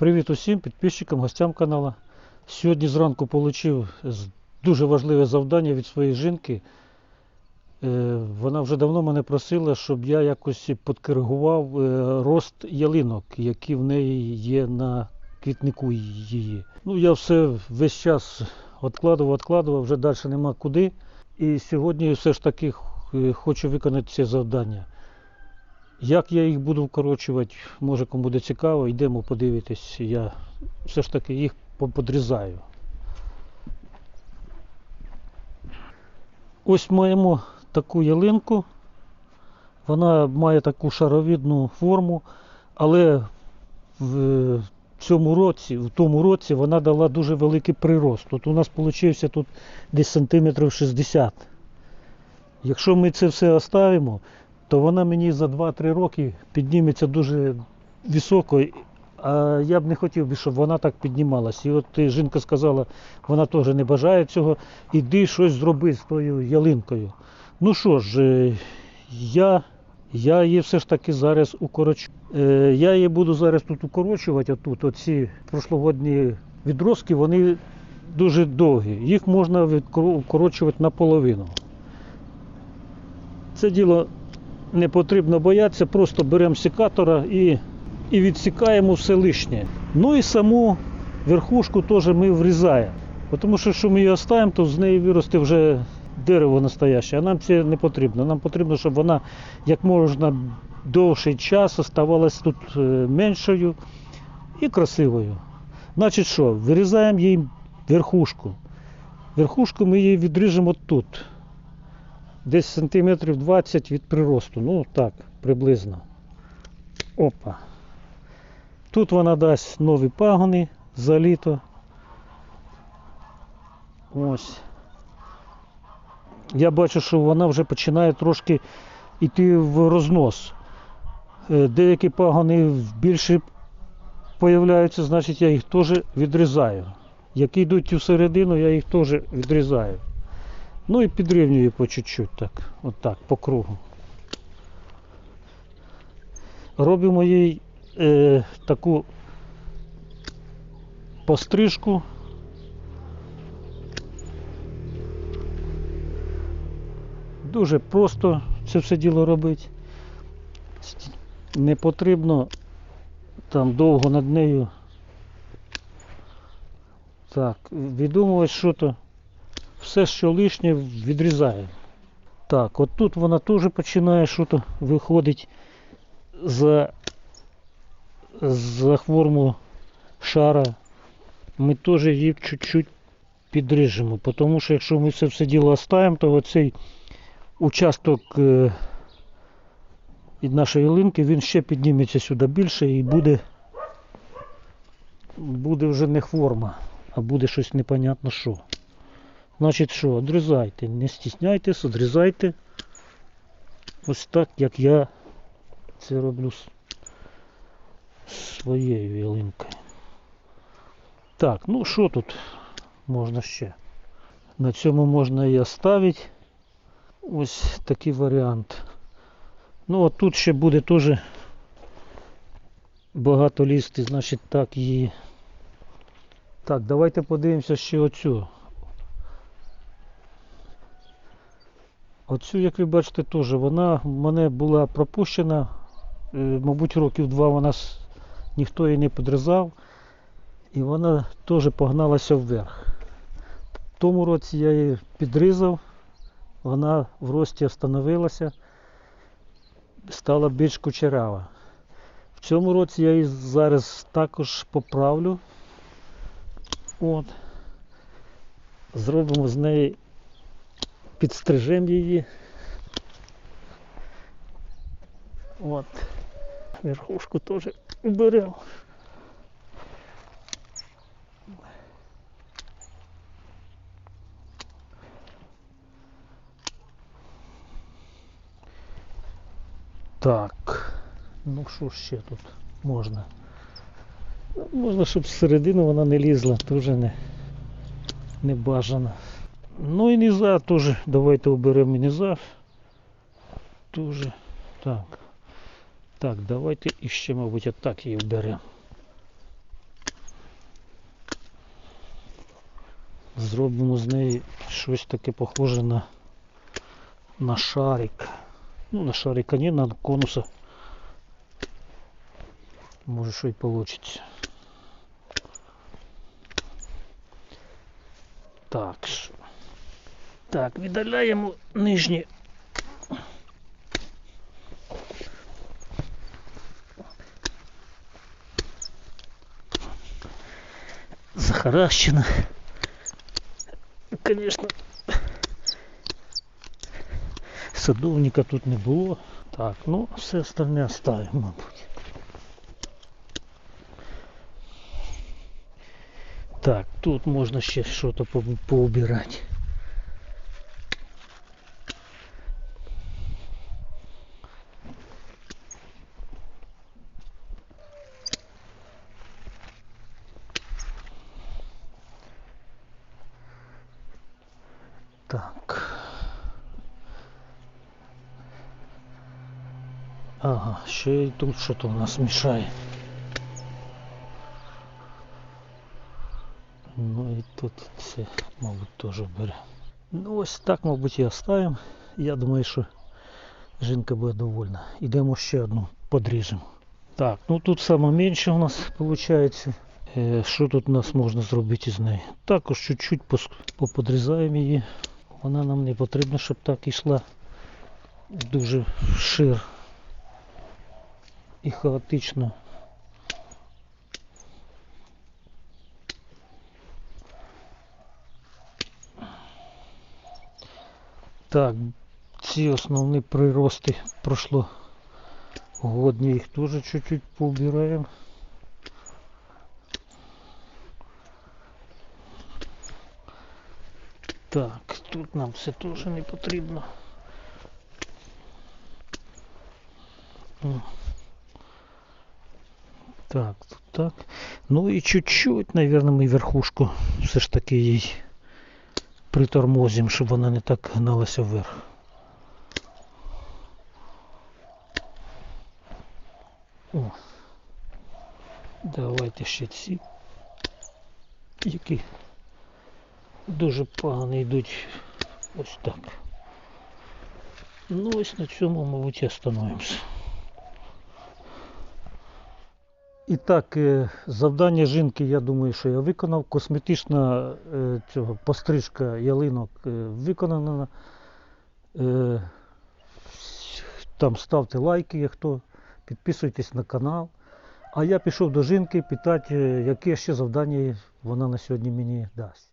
Привіт усім підписчикам, гостям каналу. Сьогодні зранку отримав дуже важливе завдання від своєї жінки. Е, Вона вже давно мене просила, щоб я якось підкоригував е, рост ялинок, які в неї є на квітнику її. Ну, я все весь час відкладував, відкладував, вже далі нема куди. І сьогодні все ж таки е, хочу виконати це завдання. Як я їх буду вкорочувати, може кому буде цікаво, йдемо подивитись. Я все ж таки їх по- подрізаю. Ось маємо таку ялинку. Вона має таку шаровідну форму, але в цьому році, в тому році вона дала дуже великий прирост. Тут у нас получився тут десь сантиметрів 60. Якщо ми це все оставимо, то вона мені за 2-3 роки підніметься дуже високо. А я б не хотів би, щоб вона так піднімалась. І от жінка сказала, вона теж не бажає цього. Іди щось зроби з тою ялинкою. Ну що ж, е, я, я її все ж таки зараз укорочу. Е, Я її буду зараз тут укорочувати, отут, оці прошлогодні відростки, вони дуже довгі. Їх можна укорочувати наполовину. Це діло не потрібно боятися, просто беремо секатора і, і відсікаємо все лишнє. Ну і саму верхушку теж ми врізаємо. Тому що якщо ми її оставимо, то з неї виросте вже дерево настояще, а нам це не потрібно. Нам потрібно, щоб вона як можна довший час оставалась тут е, меншою і красивою. Значить що, вирізаємо їй верхушку. Верхушку ми її відріжемо тут десь сантиметрів 20 від приросту. Ну так, приблизно. Опа. Тут вона дасть нові пагони за літо. Ось. Я бачу, що вона вже починає трошки йти в рознос. Е, Деякі пагони більше появляються, значить я їх теж відрізаю. Які йдуть у середину, я їх теж відрізаю. Ну і підрівнюю по чуть-чуть так, от так, по кругу. Робимо їй е, таку пострижку. Дуже просто це все діло робити. Не потрібно там довго над нею. Так, відумувати що то все, що лишнє, відрізає. Так, от тут вона теж починає що то виходить за, за форму шара. Ми теж її чуть-чуть підріжемо. Тому що якщо ми це все діло оставимо, то оцей участок е, від нашої ялинки він ще підніметься сюди більше і буде, буде вже не форма, а буде щось непонятно що. Значить що, одрізайте, не стісняйтесь, одрізайте. Ось так, як я це роблю з своєю ялинкою. Так, ну що тут можна ще? На цьому можна і оставити. Ось такий варіант. Ну от тут ще буде теж багато лізти, значить так її. Так, давайте подивимося ще оцю. Оцю, як ви бачите, теж вона в мене була пропущена. Е, Мабуть, років два вона ніхто її не підрізав. І вона теж погналася вверх. В тому році я її підрізав, вона в рості встановилася, стала більш кучерява. В цьому році я її зараз також поправлю. От. Зробимо з неї підстрижемо її. От. Верхушку теж уберемо. Так. Ну що ще тут можна? Можна, щоб зсередини вона не лізла, дуже не, не бажано. Ну і низа тоже давайте оберемо низа. Тоже. Так. Так, давайте іще, мабуть, отак її вберемо. Зробимо з неї щось таке похоже на на шарик. Ну, на шарика не, на конуса. Може що й получится. Так. що- Так, віддаляємо нижні. Захаращено. Конечно. Садовника тут не було. Так, ну все остальне оставимо, мабуть. Так, тут можна ще щось по поубирати. Так. Ага, ще й тут що-то у нас мішає. Ну і тут це, мабуть, теж бере. Ну ось так, мабуть, і оставимо. Я думаю, що жінка буде довольна. Ідемо ще одну подріжемо. Так, ну тут саме менше у нас виходить. Е, Що тут у нас можна зробити із нею? Також чуть-чуть поподрізаємо її. Вона нам не потрібна, щоб так йшла дуже шир і хаотично. Так, ці основні прирости пройшло годні, їх теж чуть-чуть поубираємо. Так, тут нам це теж не потрібно. Так, тут так. Ну і чуть-чуть, наверное, ми верхушку все ж таки їй притормозимо, щоб вона не так гналася вверх. О. Давайте ще ці, які дуже погано йдуть ось так. Ну ось на цьому, мабуть, і остановимося. І так, е, завдання жінки, я думаю, що я виконав. Косметична е, цього, пострижка ялинок е, виконана. Там ставте лайки, хто підписуйтесь на канал. А я пішов до жінки питати, яке ще завдання вона на сьогодні мені дасть.